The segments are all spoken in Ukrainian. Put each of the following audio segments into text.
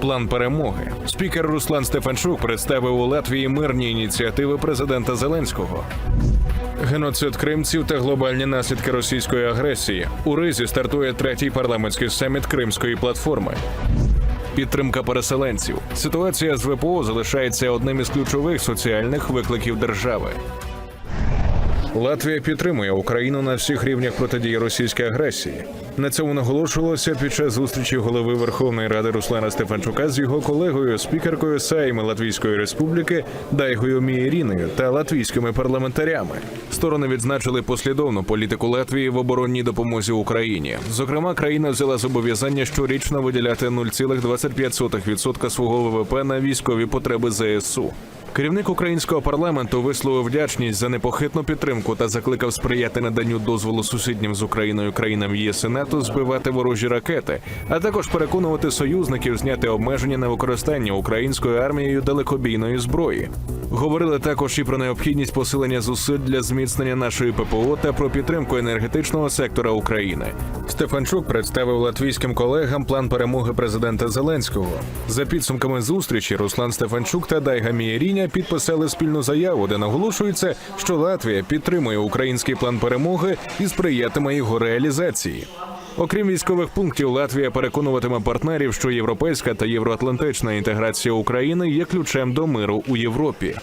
План перемоги. Спікер Руслан Стефанчук представив у Латвії мирні ініціативи президента Зеленського. Геноцид кримців та глобальні наслідки російської агресії. У Ризі стартує третій парламентський саміт Кримської платформи. Підтримка переселенців. Ситуація з ВПО залишається одним із ключових соціальних викликів держави. Латвія підтримує Україну на всіх рівнях протидії російській агресії. На цьому наголошувалося під час зустрічі голови Верховної Ради Руслана Стефанчука з його колегою, спікеркою Сайми Латвійської Республіки Дайгою Мієріною та латвійськими парламентарями. Сторони відзначили послідовну політику Латвії в оборонній допомозі Україні. Зокрема, країна взяла зобов'язання щорічно виділяти 0,25% свого ВВП на військові потреби ЗСУ. Керівник українського парламенту висловив вдячність за непохитну підтримку та закликав сприяти наданню дозволу сусіднім з Україною країнам ЄС і НАТО збивати ворожі ракети, а також переконувати союзників зняти обмеження на використання українською армією далекобійної зброї. Говорили також і про необхідність посилення зусиль для зміцнення нашої ППО та про підтримку енергетичного сектора України. Стефанчук представив латвійським колегам план перемоги президента Зеленського. За підсумками зустрічі Руслан Стефанчук та Дайга Мієріня підписали спільну заяву, де наголошується, що Латвія підтримує український план перемоги і сприятиме його реалізації. Окрім військових пунктів, Латвія переконуватиме партнерів, що європейська та євроатлантична інтеграція України є ключем до миру у Європі.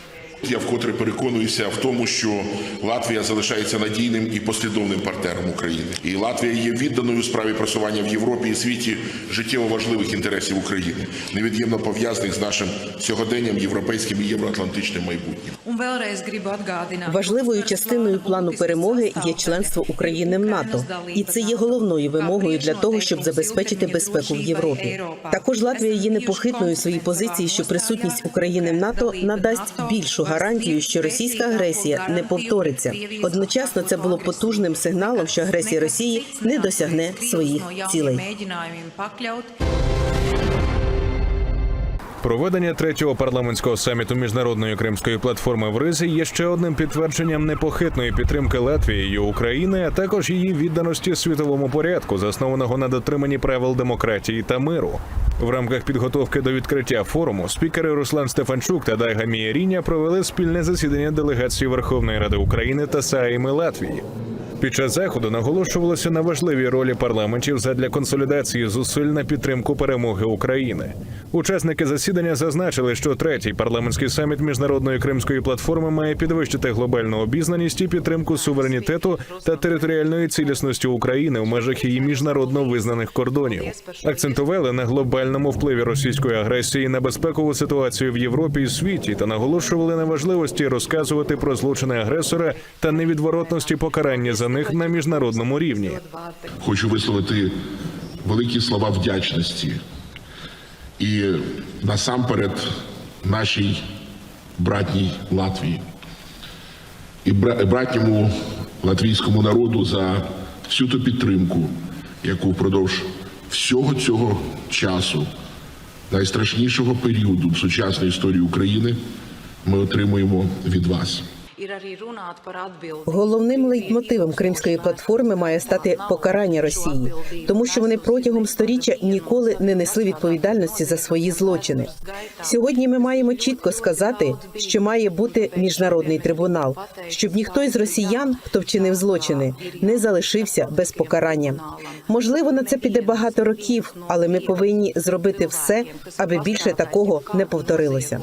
Я вкотре переконуюся в тому, що Латвія залишається надійним і послідовним партнером України, і Латвія є відданою справі просування в Європі і світі життєво важливих інтересів України, невід'ємно пов'язаних з нашим сьогоденням, європейським і євроатлантичним майбутнім. Важливою частиною плану перемоги є членство України в НАТО, і це є головною вимогою для того, щоб забезпечити безпеку в Європі. Також Латвія є непохитною у своїй позиції, що присутність України в НАТО надасть більшу гарантію, що російська агресія не повториться. Одночасно це було потужним сигналом, що агресія Росії не досягне своїх цілей. Проведення третього парламентського саміту міжнародної кримської платформи в Ризі є ще одним підтвердженням непохитної підтримки Латвією України, а також її відданості світовому порядку, заснованого на дотриманні правил демократії та миру. В рамках підготовки до відкриття форуму спікери Руслан Стефанчук та Дайга Мієріня провели спільне засідання делегації Верховної Ради України та Саїми Латвії. Під час заходу наголошувалося на важливій ролі парламентів задля консолідації зусиль на підтримку перемоги України. Учасники засідання зазначили, що третій парламентський саміт міжнародної кримської платформи має підвищити глобальну обізнаність і підтримку суверенітету та територіальної цілісності України в межах її міжнародно визнаних кордонів. Акцентували на глобальному впливі російської агресії на безпекову ситуацію в Європі і світі та наголошували на важливості розказувати про злочини агресора та невідворотності покарання за них на міжнародному рівні. Хочу висловити великі слова вдячності і насамперед нашій братній Латвії і бра- братньому латвійському народу за всю ту підтримку, яку впродовж всього цього часу, найстрашнішого періоду в сучасній історії України, ми отримуємо від вас. Головним лейтмотивом кримської платформи має стати покарання Росії, тому що вони протягом сторіччя ніколи не несли відповідальності за свої злочини. Сьогодні ми маємо чітко сказати, що має бути міжнародний трибунал, щоб ніхто із росіян, хто вчинив злочини, не залишився без покарання. Можливо, на це піде багато років, але ми повинні зробити все, аби більше такого не повторилося.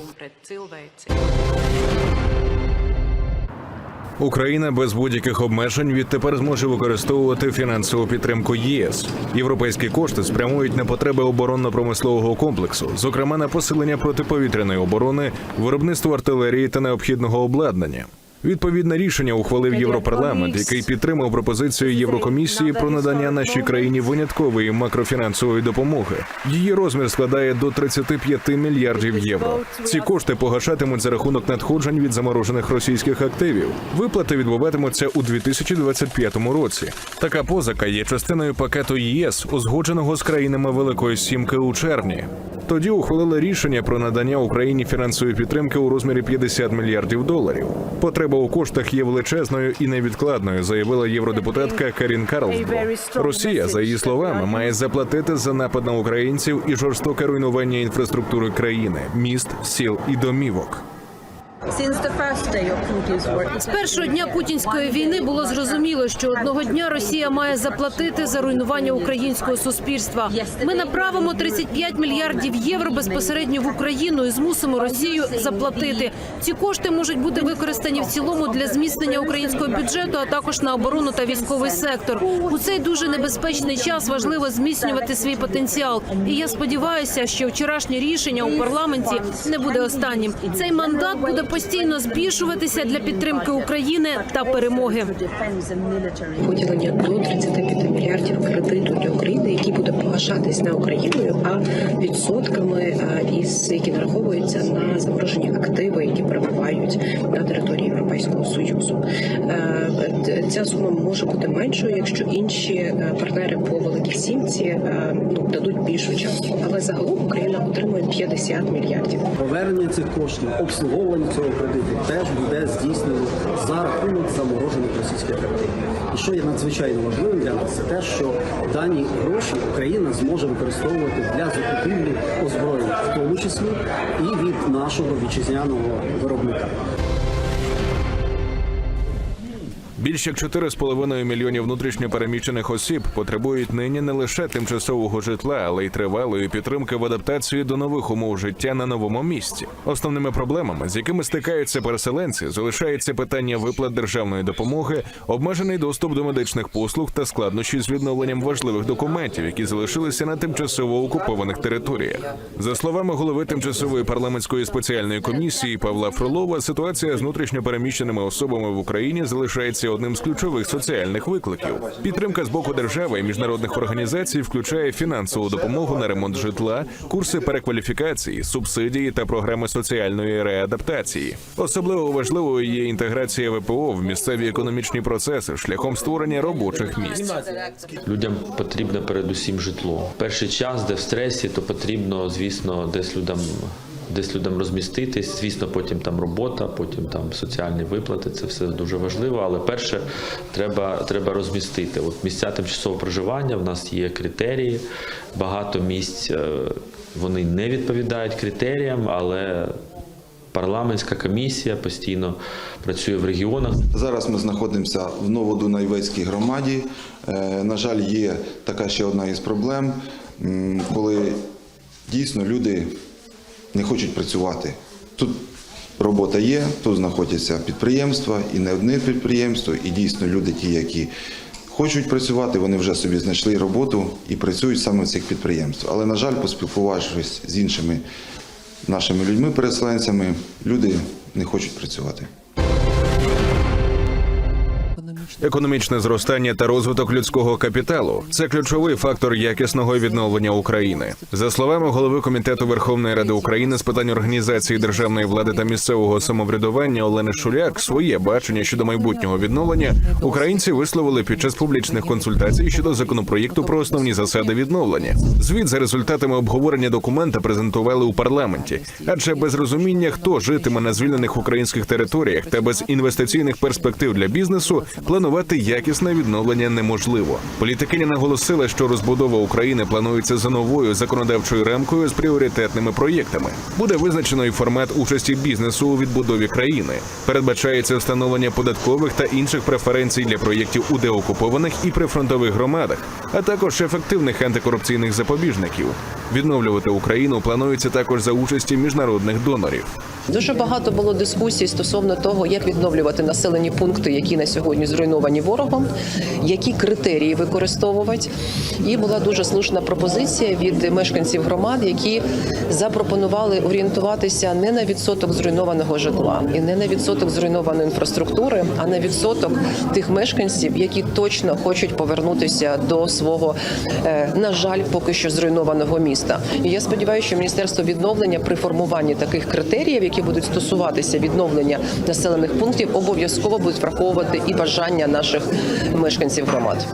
Україна без будь-яких обмежень відтепер зможе використовувати фінансову підтримку ЄС. Європейські кошти спрямують на потреби оборонно-промислового комплексу, зокрема на посилення протиповітряної оборони, виробництво артилерії та необхідного обладнання. Відповідне рішення ухвалив Європарламент, який підтримав пропозицію Єврокомісії про надання нашій країні виняткової макрофінансової допомоги. Її розмір складає до 35 мільярдів євро. Ці кошти погашатимуть за рахунок надходжень від заморожених російських активів. Виплати відбуватимуться у 2025 році. Така позика є частиною пакету ЄС, узгодженого з країнами Великої Сімки у червні. Тоді ухвалили рішення про надання Україні фінансової підтримки у розмірі 50 мільярдів доларів. Потреба у коштах є величезною і невідкладною, заявила євродепутатка Карін Карлсбро. Росія, за її словами, має заплатити за напад на українців і жорстоке руйнування інфраструктури країни, міст, сіл і домівок. З першого дня путінської війни було зрозуміло, що одного дня Росія має заплатити за руйнування українського суспільства. Ми направимо 35 мільярдів євро безпосередньо в Україну і змусимо Росію заплатити. Ці кошти можуть бути використані в цілому для зміцнення українського бюджету, а також на оборону та військовий сектор. У цей дуже небезпечний час важливо зміцнювати свій потенціал. І я сподіваюся, що вчорашнє рішення у парламенті не буде останнім. Цей мандат буде постійно збільшуватися для підтримки України та перемоги. виділення до 35 мільярдів кредиту для України, який буде погашатись не Україною, а відсотками, із які нараховуються на заморожені активи, які перебувають на території Європейського союзу. Е, Ця сума може бути меншою, якщо інші е, партнери по великій сімці е, ну, дадуть більшу частку. Але загалом Україна отримує 50 мільярдів. Повернення цих коштів, обслуговування цього кредиту теж буде здійснено за рахунок заморожених російських активів. І що є надзвичайно важливим для нас, це те, що дані гроші Україна зможе використовувати для закупівлі озброєння, в тому числі і від нашого вітчизняного виробника. Більш як 4,5 мільйонів внутрішньопереміщених осіб потребують нині не лише тимчасового житла, але й тривалої підтримки в адаптації до нових умов життя на новому місці. Основними проблемами, з якими стикаються переселенці, залишається питання виплат державної допомоги, обмежений доступ до медичних послуг та складнощі з відновленням важливих документів, які залишилися на тимчасово окупованих територіях. За словами голови тимчасової парламентської спеціальної комісії Павла Фролова, ситуація з внутрішньопереміщеними особами в Україні залишається одним з ключових соціальних викликів. Підтримка з боку держави і міжнародних організацій включає фінансову допомогу на ремонт житла, курси перекваліфікації, субсидії та програми соціальної реадаптації. Особливо важливою є інтеграція ВПО в місцеві економічні процеси шляхом створення робочих місць. Людям потрібно передусім житло. Перший час, де в стресі, то потрібно, звісно, десь людям. Десь людям розміститись, звісно, потім там робота, потім там соціальні виплати. Це все дуже важливо. Але перше треба, треба розмістити. От місця тимчасового проживання в нас є критерії. Багато місць е, вони не відповідають критеріям, але парламентська комісія постійно працює в регіонах. Зараз ми знаходимося в Новодунайвецькій громаді. Е, На жаль, є така ще одна із проблем, коли дійсно люди не хочуть працювати. Тут робота є, тут знаходяться підприємства і не одне підприємство, і дійсно люди, ті, які хочуть працювати, вони вже собі знайшли роботу і працюють саме в цих підприємствах. Але, на жаль, поспілкувавшись з іншими нашими людьми-переселенцями, люди не хочуть працювати. Економічне зростання та розвиток людського капіталу це ключовий фактор якісного відновлення України. За словами голови комітету Верховної Ради України з питань організації державної влади та місцевого самоврядування Олени Шуляк, своє бачення щодо майбутнього відновлення українці висловили під час публічних консультацій щодо законопроєкту про основні засади відновлення. Звіт за результатами обговорення документа презентували у парламенті, адже без розуміння, хто житиме на звільнених українських територіях та без інвестиційних перспектив для бізнесу, планувати якісне відновлення неможливо. Політикиня наголосила, що розбудова України планується за новою законодавчою рамкою з пріоритетними проєктами. Буде визначено і формат участі бізнесу у відбудові країни. Передбачається встановлення податкових та інших преференцій для проєктів у деокупованих і прифронтових громадах, а також ефективних антикорупційних запобіжників. Відновлювати Україну планується також за участі міжнародних донорів. Дуже багато було дискусій стосовно того, як відновлювати населені пункти, які на сьогодні зруйновані ворогом, які критерії використовувати. І була дуже слушна пропозиція від мешканців громад, які запропонували орієнтуватися не на відсоток зруйнованого житла і не на відсоток зруйнованої інфраструктури, а на відсоток тих мешканців, які точно хочуть повернутися до свого, е, на жаль, поки що зруйнованого міста. І я сподіваюся, що міністерство відновлення при формуванні таких критеріїв, які будуть стосуватися відновлення населених пунктів, обов'язково будуть враховувати і бажання наших мешканців громад.